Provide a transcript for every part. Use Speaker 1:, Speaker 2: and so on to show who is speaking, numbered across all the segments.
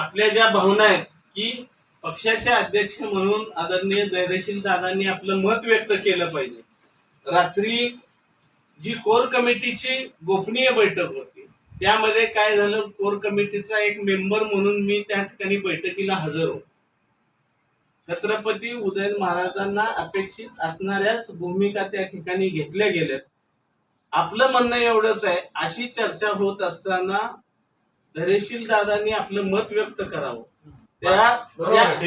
Speaker 1: आपल्या ज्या भावना आहेत की पक्षाचे अध्यक्ष म्हणून आदरणीय धैर्यशील दादांनी आपलं मत व्यक्त केलं पाहिजे. रात्री जी कोर कमिटीची गोपनीय बैठक होती त्यामध्ये काय झालं? कोर कमिटीचा एक मेंबर म्हणून मी त्या ठिकाणी बैठकीला हजर होतो. छत्रपती उदयन महाराजांना अपेक्षित असणाऱ्याच भूमिका त्या ठिकाणी घेतल्या गेल्यात. आपलं म्हणणं एवढंच आहे अशी चर्चा होत असताना धैर्यशील दादांनी आपलं मत व्यक्त करावं. त्या त्या-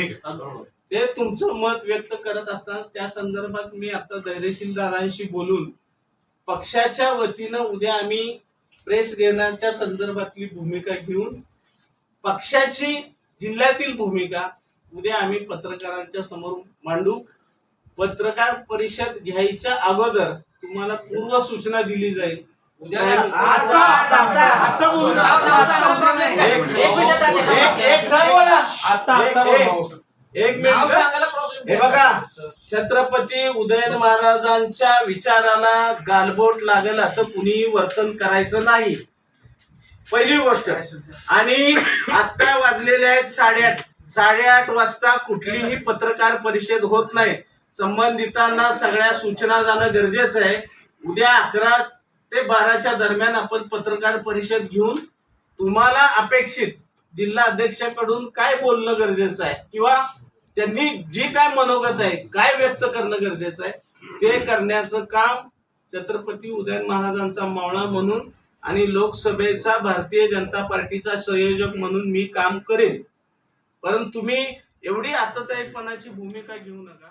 Speaker 1: ते तुमचं मत व्यक्त करत असताना त्या संदर्भात मी आता धैर्यशील दादांशी बोलून पक्षाच्या वतीनं उद्या आम्ही प्रेस घेण्याच्या संदर्भातली भूमिका घेऊन पक्षाची जिल्ह्यातील भूमिका उद्या आम्ही पत्रकारांच्या समोर मांडू. पत्रकार परिषद घ्यायच्या अगोदर तुम्हाला पूर्व सूचना दिली जाईल. एक-
Speaker 2: मिनिट
Speaker 1: हे बघा छत्रपती उदयन महाराजांच्या विचाराला गालबोट लागेल असं कुणीही वर्तन करायचं नाही. पहिली गोष्ट. आणि आता वाजलेले आहेत साडेआठ साडेआठ वाजता कुठलीही पत्रकार परिषद होत नाही. संबंधितांना सगळ्या सूचना जाणं गरजेचं आहे. उद्या अकरा ते बाराच्या दरम्यान आपण पत्रकार परिषद घेऊन तुम्हाला अपेक्षित जिल्हा अध्यक्षाकडून काय बोलणं गरजेचं आहे किंवा त्यांनी जी काय मनोगत आहे काय व्यक्त करणं गरजेचं आहे ते करण्याचं काम छत्रपती उदयन महाराजांचा मावळा म्हणून आणि लोकसभेचा भारतीय जनता पार्टीचा संयोजक म्हणून मी काम करेन. परंतु तुम्ही एवढी आतताईपणाची भूमिका घेऊ नका.